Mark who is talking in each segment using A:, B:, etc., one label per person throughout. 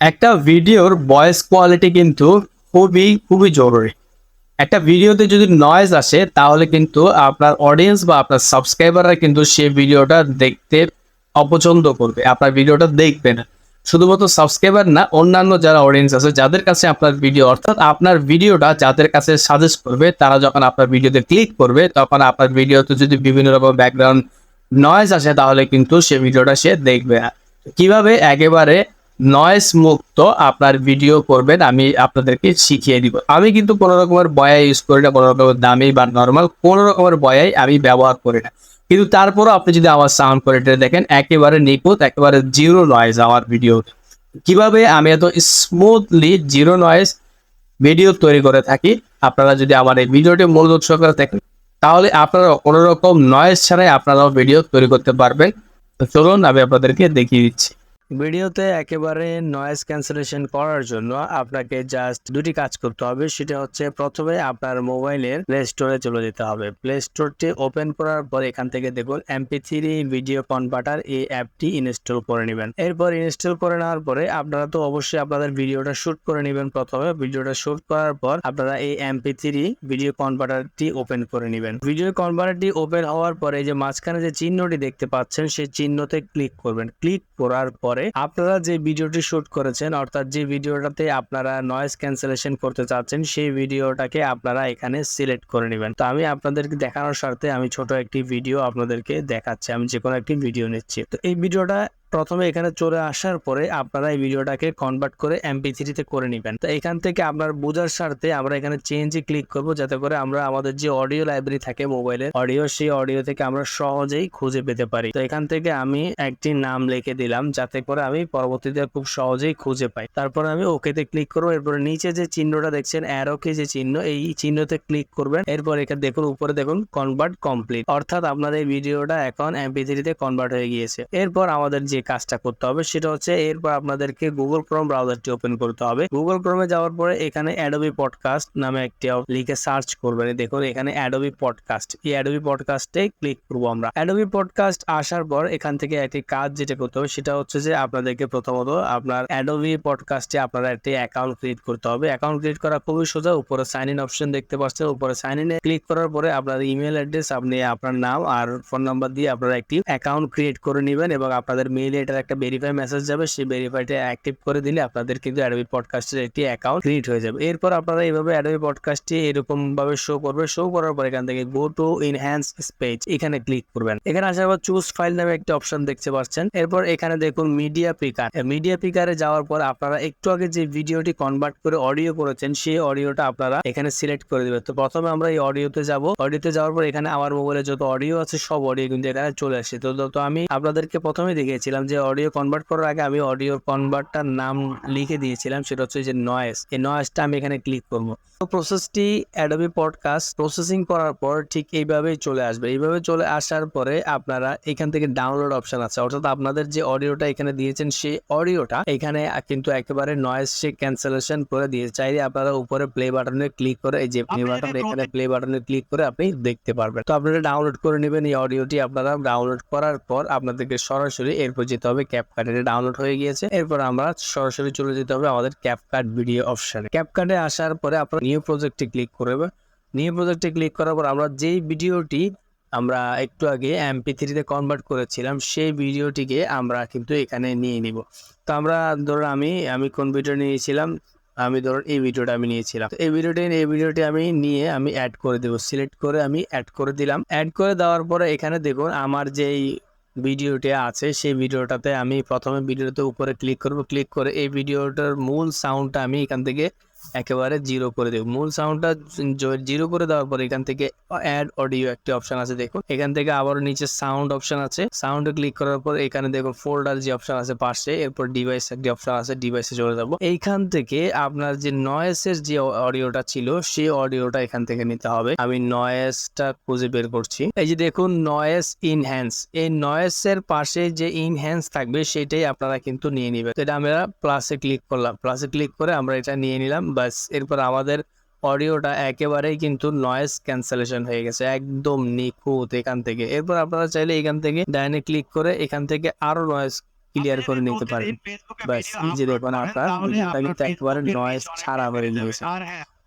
A: একটা ভিডিওর voice quality কিন্তু খুবই খুবই জরুরি। একটা ভিডিওতে যদি নয়েজ আসে, তাহলে কিন্তু আপনার অডিয়েন্স বা আপনার সাবস্ক্রাইবাররা কিন্তু সেই ভিডিওটা দেখতে অপছন্দ করবে। আপনার ভিডিওটা দেখবে না। শুধুমাত্র সাবস্ক্রাইবার না, অন্যান্য যারা অডিয়েন্স আছে, যাদের কাছে আপনার ভিডিও অর্থাৎ আপনার ভিডিওটা যাদের কাছে সাজেস্ট করবে, তারা যখন আপনার ভিডিওতে ক্লিক করবে, তখন আপনার ভিডিওতে যদি বিভিন্ন রকম ব্যাকগ্রাউন্ড নয়েজ আসে, তাহলে কিন্তু সে ভিডিওটা সে দেখবে না। কীভাবে? একেবারে নয়েজ মুক্ত আপনার ভিডিও করবেন, আমি আপনাদেরকে শিখিয়ে দিব। আমি কিন্তু কোনো রকমের বয়া ইউজ করি না, কোনো রকমের দামি বা নর্মাল কোনো রকমের বয়াই আমি ব্যবহার করি না। কিন্তু তারপরও আপনি যদি আমার সাউন্ড কোয়ালিটি দেখেন, একেবারে নিখুঁত, একেবারে জিরো নয়েজ আমার ভিডিও কীভাবে আমি এত স্মুথলি জিরো নয়েজ ভিডিও তৈরি করে থাকি, আপনারা যদি আমার এই ভিডিওটি মনোযোগ সহকারে দেখেন, তাহলে আপনারা কোনো রকম নয়েজ ছাড়াই আপনারাও ভিডিও তৈরি করতে পারবেন। চলুন, আমি আপনাদেরকে দেখিয়ে দিচ্ছি। ভিডিওতে একেবারে নয়েজ ক্যান্সেলেশন করার জন্য আপনাকে জাস্ট দুটি কাজ করতে হবে। সেটা হচ্ছে প্রথমে আপনার মোবাইলের প্লে স্টোরে চলে যেতে হবে। প্লে স্টোরটি ওপেন করার পর এখান থেকে দেখুন এমপি থ্রি ভিডিও কনভার্টার এই অ্যাপটি ইনস্টল করে নেবেন। এরপর ইনস্টল করে নেওয়ার পরে আপনারা তো অবশ্যই আপনাদের ভিডিওটা শুট করে নেবেন প্রথমে। ভিডিওটা শ্যুট করার পর আপনারা এই এমপি থ্রি ভিডিও কনভার্টারটি ওপেন করে নেবেন। ভিডিও কনভার্টারটি ওপেন হওয়ার পরে যে মাঝখানে যে চিহ্নটি দেখতে পাচ্ছেন, সেই চিহ্নতে ক্লিক করবেন। ক্লিক করার পরে আপনারা যে ভিডিওটি শুট করেছেন, অর্থাৎ যে ভিডিওটাতে আপনারা নয়েজ ক্যান্সেলেশন করতে চাচ্ছেন, সেই ভিডিওটাকে আপনারা এখানে সিলেক্ট করে নেবেন। তো আমি আপনাদেরকে দেখানোর স্বার্থে আমি ছোট একটি ভিডিও আপনাদেরকে দেখাচ্ছি। আমি যে কোনো একটি ভিডিও নিচ্ছি। তো এই ভিডিওটা প্রথমে এখানে চলে আসার পরে আপনারা এই ভিডিওটাকে কনভার্ট করে এমপি থ্রিতে করে নেবেন। তো এখান থেকে আপনার বোঝার স্বার্থে আমরা এখানে চেঞ্জে ক্লিক করব যাতে করে আমরা আমাদের যে অডিও লাইব্রেরি থাকে মোবাইলে অডিও সেই অডিও থেকে আমরা সহজেই খুঁজে পেতে পারি। তো এখান থেকে আমি একটি নাম লিখে দিলাম যাতে করে আমি পরবর্তীতে খুব সহজেই খুঁজে পাই। তারপর আমি ওকেতে ক্লিক করব। এরপরে নিচে যে চিহ্নটা দেখছেন অ্যারোকে যে চিহ্ন, এই চিহ্নতে ক্লিক করবেন। এরপর এখানে দেখুন, উপরে দেখুন কনভার্ট কমপ্লিট অর্থাৎ আপনার এই ভিডিওটা এখন এমপি থ্রিতে কনভার্ট হয়ে গিয়েছে। এরপর আমাদের যে কাজটা করতে হবে, সেটা হচ্ছে এরপর আপনাদেরকে গুগল ক্রোম ব্রাউজারটি ওপেন করতে হবে। গুগল ক্রোমে যাওয়ার পরে এখানে অ্যাডোবি পডকাস্ট নামে একটি লিখে সার্চ করবেন। দেখুন, এখানে অ্যাডোবি পডকাস্ট এই অ্যাডোবি পডকাস্টে ক্লিক করব আমরা। অ্যাডোবি পডকাস্ট আসার পর এখান থেকে একটি কাজ যেটা করতে হবে, সেটা হচ্ছে যে আপনাদেরকে প্রথমত আপনার অ্যাডোবি পডকাস্টে আপনারা একটি অ্যাকাউন্ট ক্রিয়েট করতে হবে। অ্যাকাউন্ট ক্রিয়েট করা খুবই সোজা। উপরে সাইন ইন অপশন দেখতে পাচ্ছেন। উপরে সাইন ইনে ক্লিক করার পরে আপনার ইমেল অ্যাড্রেস আপনি আপনার নাম আর ফোন নাম্বার দিয়ে আপনারা একটি অ্যাকাউন্ট ক্রিয়েট করে নেবেন এবং আপনাদের মেইলে এটার একটা ভেরিফাই মেসেজ যাবে, সেই ভেরিফাইটা অ্যাক্টিভ করে দিলে আপনাদের কিন্তু অ্যাডোবি পডকাস্টের একটি অ্যাকাউন্ট ক্রিয়েট হয়ে যাবে। এরপর আপনারা এইভাবে অ্যাডোবি পডকাস্টটি এরকম ভাবে শো করবে। শো করার পর এখান থেকে গো টু ইনহ্যান্স স্পেজ এখানে ক্লিক করবেন। এখানে আসার পর চুজ ফাইল নামে একটি অপশন দেখতে পাচ্ছেন। এরপর এখানে দেখুন মিডিয়া পিকার মিডিয়া পিকারে যাওয়ার পর আপনারা একটু আগে যে ভিডিওটি কনভার্ট করে অডিও করেছেন, সেই অডিওটা আপনারা এখানে সিলেক্ট করে দিবেন। তো প্রথমে আমরা এই অডিওতে যাব। অডিওতে যাওয়ার পর এখানে আমার মোবাইলে যত অডিও আছে, সব অডিও কিন্তু এখানে চলে আসে। তো তো আমি আপনাদেরকে প্রথমে দেখিয়েছিলাম যে অডিও কনভার্ট করার আগে আমি অডিও কনভার্টার নাম লিখে দিয়েছিলাম সেটা হচ্ছে যে নয়েস এই নয়েসটা আমি এখানে ক্লিক করব। তো প্রসেসটি অ্যাডোবি পডকাস্ট প্রসেসিং করার পর ঠিক এইভাবেই চলে আসবে। এইভাবে চলে আসার পরে আপনারা এখান থেকে ডাউনলোড অপশন আছে। অর্থাৎ আপনাদের যে অডিওটা এখানে দিয়েছেন সেই অডিওটা এখানে কিন্তু একেবারে নয়েজ সে ক্যান্সেলেশন করে দিয়ে চাইলে আপনারা উপরে প্লে বাটনে ক্লিক করে এই যে প্লে বাটন এখানে প্লে বাটনে ক্লিক করে আপনি দেখতে পারবেন। তো আপনারা ডাউনলোড করে নেবেন এই অডিওটি আপনারা ডাউনলোড করার পর আপনাদেরকে সরাসরি এরপর যেতে হবে ক্যাপকাট এটা ডাউনলোড হয়ে গিয়েছে। এরপর আমরা সরাসরি চলে যেতে হবে আমাদের ক্যাপকাট ভিডিও অপশনে। ক্যাপকাটে আসার পরে আপনারা নিউ প্রজেক্টে ক্লিক করবে নিউ প্রজেক্টে ক্লিক করার পর আমরা যেই ভিডিওটি আমরা একটু আগে এমপি থ্রিতে কনভার্ট করেছিলাম, সেই ভিডিওটিকে আমরা কিন্তু এখানে নিয়ে নিব। তো আমরা ধরুন আমি আমি কোন ভিডিও নিয়েছিলাম, আমি ধরুন এই ভিডিওটা আমি নিয়েছিলাম। এই ভিডিওটি এই ভিডিওটি আমি নিয়ে আমি অ্যাড করে দেবো। সিলেক্ট করে আমি অ্যাড করে দিলাম। অ্যাড করে দেওয়ার পরে এখানে দেখুন আমার যেই ভিডিওটি আছে, সেই ভিডিওটাতে আমি প্রথমে ভিডিওতে উপরে ক্লিক করব। ক্লিক করে এই ভিডিওটার মূল সাউন্ডটা আমি এখান থেকে একেবারে জিরো করে দেবো। মূল সাউন্ডটা জিরো করে দেওয়ার পর এখান থেকে অ্যাড অডিও একটি অপশন আছে, দেখুন। এখান থেকে আবার নিচে সাউন্ড অপশন আছে। সাউন্ডে ক্লিক করার পর এখানে দেখুন ফোল্ডার যে অপশন আছে পাশে, এরপর ডিভাইস একটি অপশন আছে ডিভাইসে চলে যাব। এইখান থেকে আপনার যে নয়েসের যে অডিওটা ছিল সেই অডিওটা এখান থেকে নিতে হবে। আমি নয়েসটা খুঁজে বের করছি। এই যে দেখুন নয়েস ইনহ্যান্স এই নয়েসের পাশে যে ইনহ্যান্স থাকবে, সেটাই আপনারা কিন্তু নিয়ে নেবেন। তো এটা আমরা প্লাসে ক্লিক করলাম। প্লাসে ক্লিক করে আমরা এটা নিয়ে নিলাম। বাস এরপর আমাদের অডিওটা একেবারেই কিন্তু নয়েস ক্যান্সেলেশন হয়ে গেছে একদম নিখুঁত এখান থেকে। এরপর আপনারা চাইলে এখান থেকে ডাইনে ক্লিক করে এখান থেকে আরও নয়েস ক্লিয়ার করে নিতে পারেন। ব্যাস যে দেখুন আপনার একেবারে নয়েজ ছাড়া হয়ে গেছে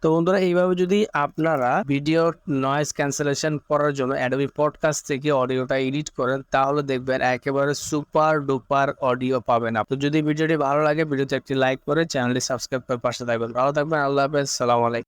A: তো বন্ধুরা, এইভাবে যদি আপনারা ভিডিও নয়েজ ক্যান্সেলেশন করার জন্য অ্যাডোবি পডকাস্ট থেকে অডিওটা এডিট করেন, তাহলে দেখবেন একেবারে সুপার ডুপার অডিও পাবেন আপনি। যদি ভিডিওটি ভালো লাগে ভিডিওতে একটি লাইক করে চ্যানেলটি সাবস্ক্রাইব করে পাশে থাকবেন। ভালো থাকবেন, আল্লাহ হাফেজ, সালাম আলাইকুম।